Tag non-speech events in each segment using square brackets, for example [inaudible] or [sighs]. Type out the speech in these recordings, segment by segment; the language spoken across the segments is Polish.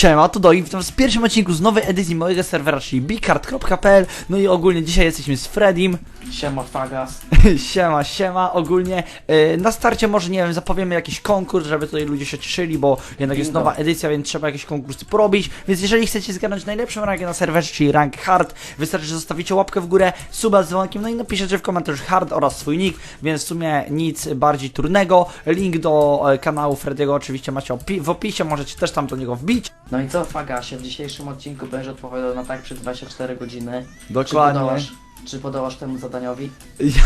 Siema, tu Dogi, witam w pierwszym odcinku z nowej edycji mojego serwera, czyli bigcard.pl No i ogólnie dzisiaj jesteśmy z Fredim Siema Fagas. [laughs] Siema, siema, ogólnie yy, na starcie może, nie wiem, zapowiemy jakiś konkurs, żeby tutaj ludzie się cieszyli, bo jednak jest nowa edycja, więc trzeba jakieś konkursy porobić. Więc jeżeli chcecie zgarnąć najlepszą rangę na serwerze, czyli rank hard Wystarczy, że zostawicie łapkę w górę, suba z dzwonkiem, no i napiszecie w komentarzu hard oraz swój nick Więc w sumie nic bardziej trudnego. Link do e, kanału Frediego oczywiście macie opi- w opisie, możecie też tam do niego wbić. No i co Fagasie, w dzisiejszym odcinku będziesz odpowiadał na tak przez 24 godziny. Czy Dokładnie czy podołasz temu zadaniowi?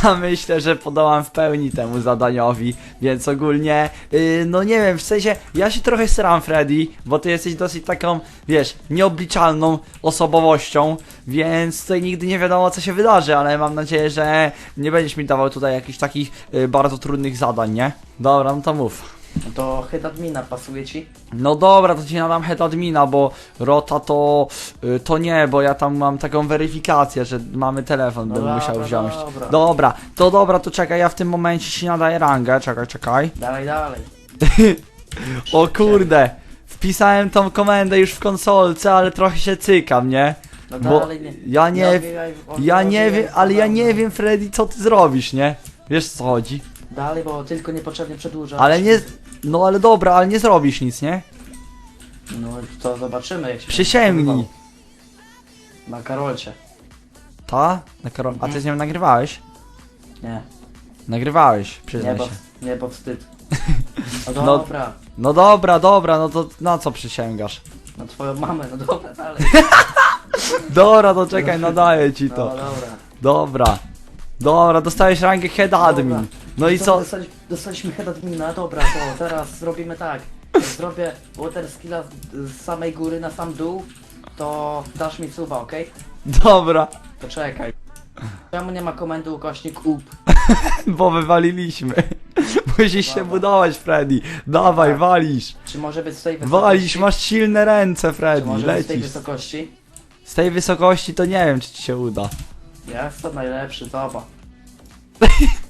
Ja myślę, że podołam w pełni temu zadaniowi, więc ogólnie, yy, no nie wiem, w sensie, ja się trochę sram, Freddy, bo ty jesteś dosyć taką, wiesz, nieobliczalną osobowością, więc tutaj nigdy nie wiadomo, co się wydarzy, ale mam nadzieję, że nie będziesz mi dawał tutaj jakichś takich yy, bardzo trudnych zadań, nie? Dobra, no to mów. No to head admina pasuje ci? No dobra, to ci nadam head admina, bo rota to, yy, to nie, bo ja tam mam taką weryfikację, że mamy telefon, bym dobra, musiał wziąć. dobra. Dobra, to dobra, to czekaj, ja w tym momencie ci nadaję rangę, czekaj, czekaj. [laughs] Dalej, dalej. O kurde, wpisałem tą komendę już w konsolce, ale trochę się cykam, nie? No Bo dalej nie. ja nie, odbijaj- ja nie odbijaj wiem, ale ja nie wiem, Freddy, co ty zrobisz, nie? Wiesz co chodzi? Dalej, bo tylko niepotrzebnie przedłużasz. Ale nie, no ale dobra, ale nie zrobisz nic, nie? No to zobaczymy jak się Przysięgnij. Na Karolcie. Ta? Na Karol... A ty z nią nagrywałeś? Nie, Nagrywałeś, nie przyznaj bo, się. nie bo wstyd. [laughs] No No. dobra, No dobra, dobra, no to na co przysięgasz? na twoją mamę, no dobra, dalej. [laughs] Dobra, to czekaj, nadaję ci No to. dobra. Dobra. Dobra, dostałeś rangę head admin. Dobra. No i co? Dostaliśmy head admina, dobra, to teraz zrobimy tak. Jak zrobię water skilla z, z samej góry na sam dół, to dasz mi suba, okej? Dobra, To czekaj. Czemu nie ma komendy ukośnik up? [laughs] bo wywaliliśmy. Musisz się Dobra. budować, Freddy. Dawaj, Tak. walisz. Czy może być z tej wysokości? Walisz, masz silne ręce, Czy Freddy. może być z tej Lecisz. wysokości? Z tej wysokości to nie wiem, czy ci się uda. Jest to najlepszy, zoba. [laughs]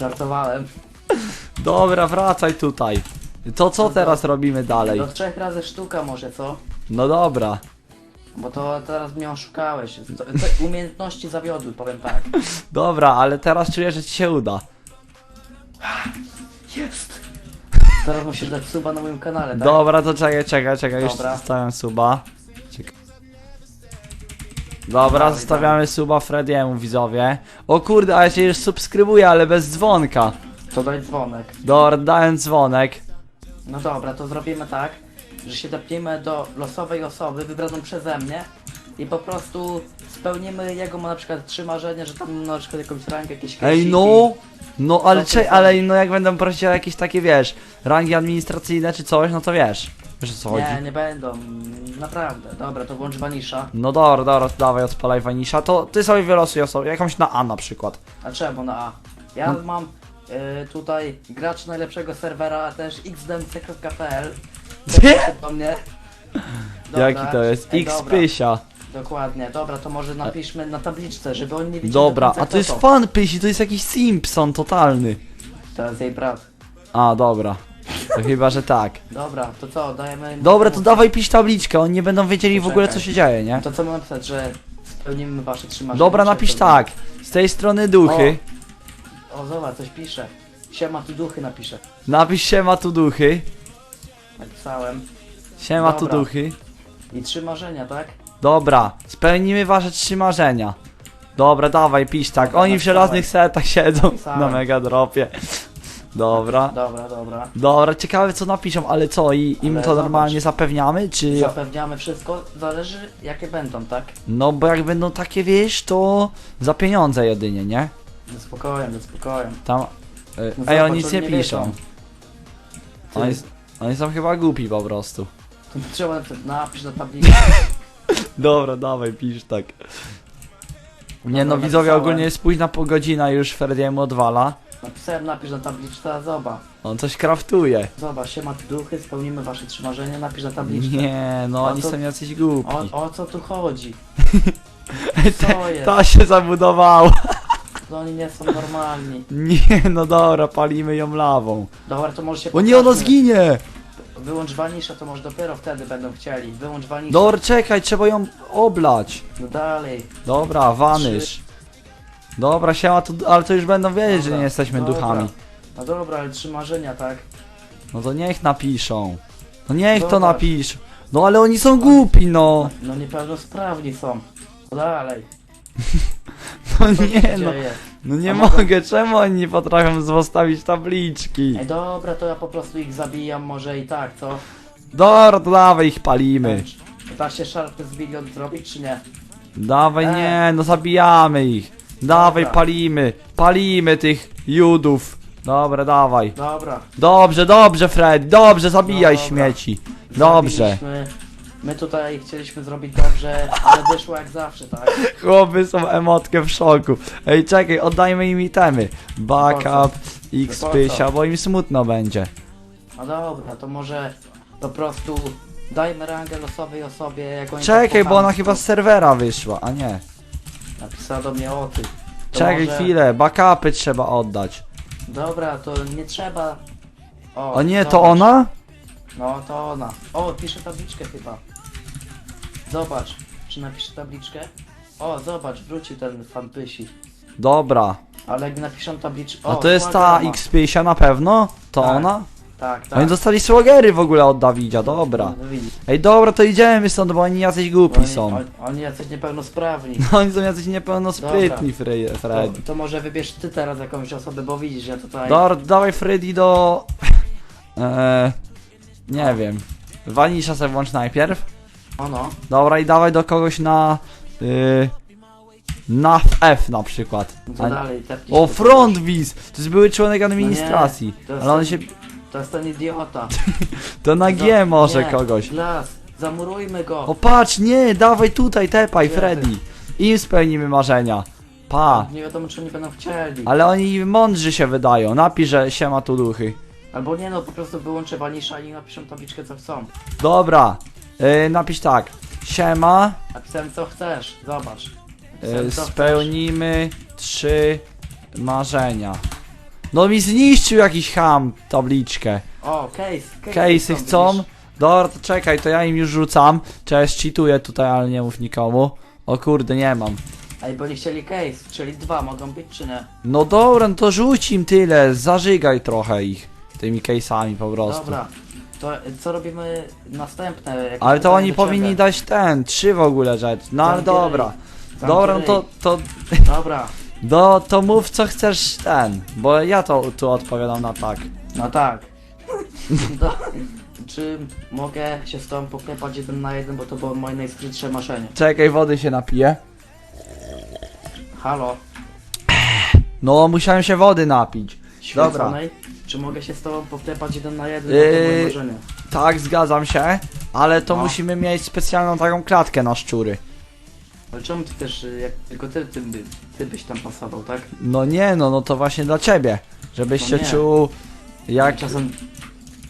Żartowałem. Dobra, wracaj tutaj. To co No teraz robimy dalej? Do trzech razy sztuka może, co? No dobra. Bo to teraz mnie oszukałeś. To, te umiejętności zawiodły, powiem tak. [laughs] Dobra, ale teraz czuję, że ci się uda. [sighs] Jest! Teraz musisz dać suba na moim kanale, tak? Dobra, to czekaj, czekaj, czekaj, już Dobra. zostawiam suba. Dobra, zostawiamy suba Frediemu, widzowie. O kurde, a ja się już subskrybuję, ale bez dzwonka. To daj dzwonek. Dobra, dałem dzwonek. No dobra, to zrobimy tak, że się dopniemy do losowej osoby wybraną przeze mnie i po prostu spełnimy jego ma na przykład trzy marzenia, że tam na przykład jakąś rangę, jakieś Ej, no! No, ale ty ale no jak będą prosić o jakieś takie, wiesz, rangi administracyjne czy coś, no to wiesz. Wiesz o co chodzi. Nie, nie będą, naprawdę. Dobra, to włącz Vanisha. No dobra, dobra, dawaj, odpalaj Vanisha. To ty sobie wylosuj osobę, jakąś na A na przykład. A czemu na A? Ja No. mam y, tutaj gracz najlepszego serwera, a też xdmc.pl Gdzie? [laughs] do mnie. Jaki to jest? Ej, X dobra, Pysia. Dokładnie, dobra, to może napiszmy na tabliczce, żeby oni nie wiedzieli Dobra, do końca, a to jest fan Pysi, to jest jakiś Simpson totalny. To jest jej brat. A, dobra. To chyba, że tak. Dobra, to co, dajemy... Dobra, to dawaj pisz tabliczkę, oni nie będą wiedzieli w ogóle co się dzieje, nie? To co mam napisać, że spełnimy wasze trzy marzenia? Dobra, czy napisz to- tak. Z tej strony duchy. O, zobacz, coś pisze. Siema, tu duchy napiszę. Napisz siema tu duchy. Napisałem. Siema tu Dobra. duchy. I trzy marzenia, tak? Dobra, spełnimy wasze trzy marzenia. Dobra, dawaj, pisz tak. Dobra, Oni w żelaznych setach siedzą na mega dropie. Dobra. Dobra, dobra. Dobra, ciekawe co napiszą, ale co, i im Ale to normalnie zobacz. zapewniamy, czy... Zapewniamy wszystko, zależy jakie będą, tak? No bo jak będą takie, wiesz, to za pieniądze jedynie, nie? No spokojnie, no spokojnie. Tam... y, No Ej, zobacz, oni nic nie nie piszą. wiedzą. Ty, Oni, oni są chyba głupi po prostu. to trzeba napisać, napisz na tablicy. [laughs] Dobra, dawaj, pisz tak. Nie no, Dobra, widzowie, napisałem. ogólnie jest późna po godzina, już Ferdiemu odwala. Napisałem, napisz na tabliczce, a zobacz. On coś kraftuje. Zobacz, siema tu duchy, spełnimy wasze trzy marzenia, napisz na tabliczce. Nie, no oni to- są jacyś głupi. O, o co tu chodzi? [laughs] Co jest? Ta się zabudowała. No oni nie są normalni. [laughs] Nie, no dobra, palimy ją lawą. Dobra, to może się O nie, ona pokażmy. zginie! wyłącz wanisza, to może dopiero wtedy będą chcieli. Wyłącz wanisza. Dobra, czekaj, trzeba ją oblać. No dalej. Dobra, wanysz. Dobra, siema, to, ale to już będą wiedzieć, że Dobra, nie jesteśmy dobra. duchami. No dobra, ale trzy marzenia, tak? No to niech napiszą. No niech to napisz. No ale oni są głupi, no. No niepełnosprawni są. No dalej. [laughs] No Co się nie, no. dzieje? No nie A mogę, czemu oni nie potrafią zostawić tabliczki? Ej, dobra, to ja po prostu ich zabijam może i tak, co? Dobra, to dawaj ich palimy. Da się szarpy z bilion zrobić, czy nie? Dawaj, E. nie, no zabijamy ich. Dawaj, Dobra. palimy. Palimy tych judów. Dobra, dawaj. Dobra. Dobrze, dobrze, Fred, dobrze, zabijaj Dobra. śmieci. Dobrze. My tutaj chcieliśmy zrobić dobrze, ale wyszło jak zawsze, tak? [laughs] Chłopy są emotkę w szoku. Ej, czekaj, oddajmy im itemy. Backup, Po X co? pysia, bo im smutno będzie. No dobra, to może po prostu dajmy rangę losowej osobie, jak oni Czekaj, bo ona chyba z serwera wyszła, a nie. Do mnie o ty. To Czekaj może- chwilę, backupy trzeba oddać. Dobra, to nie trzeba. O, nie, to zobacz. ona? No, to ona. O, pisze tabliczkę chyba. Zobacz, czy napisze tabliczkę? O, zobacz, wrócił ten fan pysi. Dobra. Ale jak napiszą tabliczkę... A O, to jest ta Słagera ma. X pysia na pewno? To Tak. ona? Tak, tak. Oni dostali słogery w ogóle od Dawidzia, dobra. No, widzisz. Ej, dobra, to idziemy stąd, bo oni jacyś głupi Oni, są. oni, oni jacyś niepełnosprawni. No, [laughs] oni są jacyś niepełnosprytni, Fre- To, Freddy. to może wybierz ty teraz jakąś osobę, bo widzisz, ja tutaj... Dobra, dawaj Freddy do... [laughs] Eee, nie wiem. Vanisha sobie włącz najpierw. O no. Dobra, i dawaj do kogoś na... Yy, na F na przykład. No to A- dalej, tepnij O. Frontwiz! To jest były członek administracji. No to jest ale on się... To jest ten idiota. To na G może nie, kogoś. Las, zamurujmy go. O patrz, nie, dawaj tutaj, tepaj, Gdzie Freddy. Im spełnimy marzenia. Pa. Nie wiadomo, czy oni będą chcieli. Ale oni mądrzy się wydają. Napisz, że siema tu duchy. Albo nie no, po prostu wyłączę wanisza i napiszą tabliczkę co chcą. Dobra. Yy, napisz tak. Siema. Napisałem co chcesz, zobacz. Yy, Napisałem, co spełnimy trzy marzenia. No mi zniszczył jakiś ham tabliczkę. O, case. Case'y chcą. widzisz? Dobra, to czekaj, to ja im już rzucam. Cześć, cheatuję tutaj, ale nie mów nikomu. O kurde, nie mam. Ej, bo nie chcieli case, czyli dwa mogą być czy nie? No dobra, no to rzuć im tyle, zażygaj trochę ich tymi case'ami po prostu. Dobra. To co robimy następne? Ale to pytanie oni do powinni ciebie? dać ten, trzy w ogóle rzecz. No ale Zamknij dobra. Dobra, no to, to, Dobra, do, to mów co chcesz ten, bo ja to tu odpowiadam na tak. no tak. [laughs] Do, czy mogę się z tobą poklepać jeden na jeden, bo to było moje najskrytsze marzenie. Czekaj, wody się napiję. Halo, No, musiałem się wody napić. Dobra. Czy mogę się z tobą poklepać jeden na jeden, bo to Yy, moje marzenie. Tak, zgadzam się, ale to No. musimy mieć specjalną taką klatkę na szczury. Ale czemu ty też, y, jak tylko ty, ty, by, ty byś tam pasował, tak? No nie, no, no to właśnie dla ciebie. Żebyś No się nie. czuł jak czasem,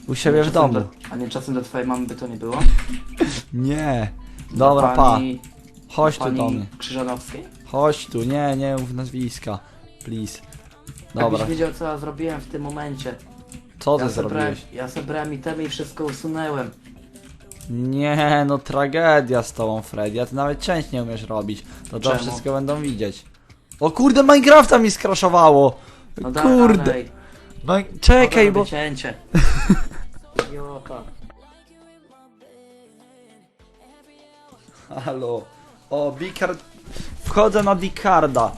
u siebie w czasem domu. Do, a nie czasem do twojej mamy by to nie było? [laughs] Nie. Do Dobra, pa. pani, Chodź tu pani do mnie. Krzyżanowskiej? Chodź tu, nie, nie mów nazwiska. Please. Dobra, Jakbyś wiedział co ja zrobiłem w tym momencie. co ty ja zrobiłeś? ja sobie brałem itemy i wszystko usunęłem. Nie, no tragedia z tobą, Freddy. A ty nawet część nie umiesz robić. To to Czemu? wszystko będą widzieć. O kurde, Minecrafta mi skraszowało! No Kurde! dalej. Mi- Czekaj, bo... Cięcie. [laughs] Idiota. Halo. O, Bicard... Wchodzę na Bicarda.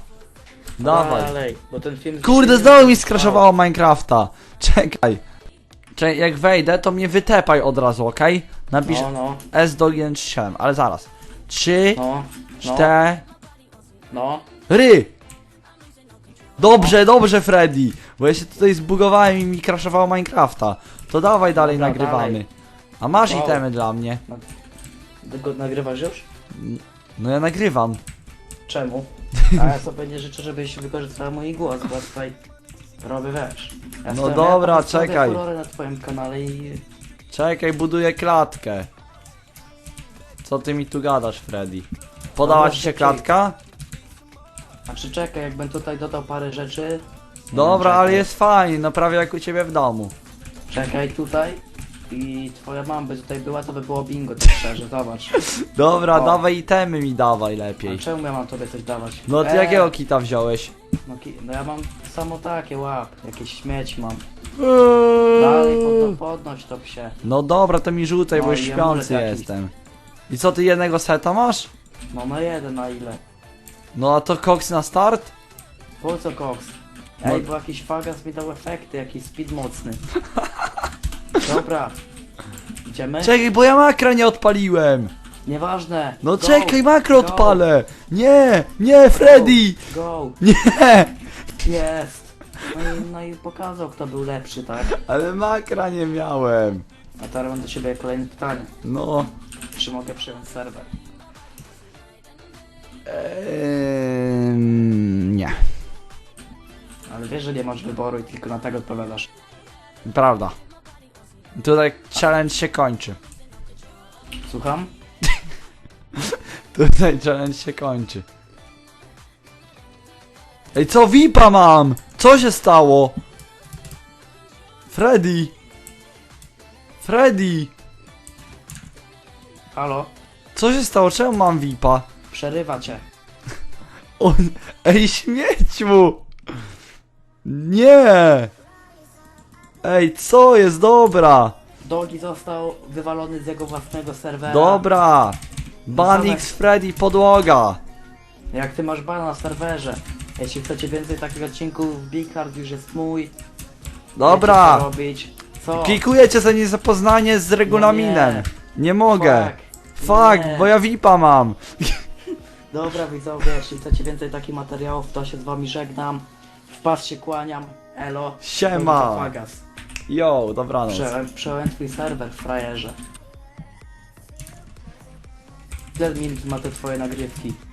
Dawaj. Dalej, bo ten film... Kurde, znowu mi skraszowało Minecrafta. Czekaj. Czekaj, jak wejdę, to mnie wytepaj od razu, okej? Napisz No, no, S do 137, ale zaraz. 3, no, no, 4, no. Dobrze, dobrze, Freddy. Bo ja się tutaj zbugowałem i mi crashowało Minecrafta. To dawaj dalej Dobra, nagrywamy. dalej. A masz Wow. itemy dla mnie? Ty go nagrywasz już? No ja nagrywam. Czemu? [laughs] A ja sobie nie życzę, żebyś wykorzystał mój głos, bo tutaj robię wiesz. Ja No dobra, ja czekaj. furorę na twoim kanale i... Czekaj, buduję klatkę. Co ty mi tu gadasz, Freddy? Podała Dobra, ci się czekaj. klatka? Znaczy czekaj, jakbym tutaj dodał parę rzeczy... Dobra, czekaj. ale jest fajnie, no prawie jak u ciebie w domu. Czekaj tutaj. i twoja mama by tutaj była, to by było bingo, tak szczerze, zobacz. [laughs] Dobra, O. dawaj itemy mi dawaj A lepiej. czemu ja mam tobie coś dawać? No ty Eee, jakiego kita wziąłeś? No, ki- no ja mam samo takie, łap, jakieś śmieć mam. Dalej, pod, podnoś to psie. No dobra, to mi rzucaj, No bo już i śpiący jestem. I co, ty jednego seta masz? No na jeden, na ile? No a to koks na start? Po co koks? No- Ej, bo jakiś fagas mi dał efekty, jakiś speed mocny. [laughs] Dobra. Idziemy? Czekaj, bo ja makra nie odpaliłem! Nieważne. No Go, czekaj, makro go, odpalę! Nie, nie, Freddy! Go, Nie! jest. No i, no i pokazał, kto był lepszy, tak? Ale makra nie miałem. A teraz mam do ciebie kolejne pytanie. No. Czy mogę przyjąć serwer? Eee, nie. Ale wiesz, że nie masz wyboru i tylko na tak odpowiadasz. Prawda. Tutaj challenge się kończy. Słucham? Tutaj challenge się kończy. Ej, co VIPa mam? Co się stało? Freddy! Freddy! Halo? Co się stało? Czemu mam VIPa? Przerywa cię. [laughs] On... Ej, śmieciu! Nie! Ej, co jest? Dobra! Dogi został wywalony z jego własnego serwera. Dobra! Ban Same- X Freddy podłoga! Jak ty masz bana na serwerze. Jeśli chcecie więcej takich odcinków, Big Hard już jest mój. Wiecie, co Dobra! robić. Co? Klikujecie za niezapoznanie z regulaminem. No nie. mogę. Fuck. Nie. bo ja VIPa mam. [laughs] Dobra widzowie, jeśli chcecie więcej takich materiałów, to się z wami żegnam. W pas się kłaniam. Elo. Siema. Fagas. Yo, dobranoc. Przejąłem twój serwer, frajerze. Minut ma te twoje nagrywki?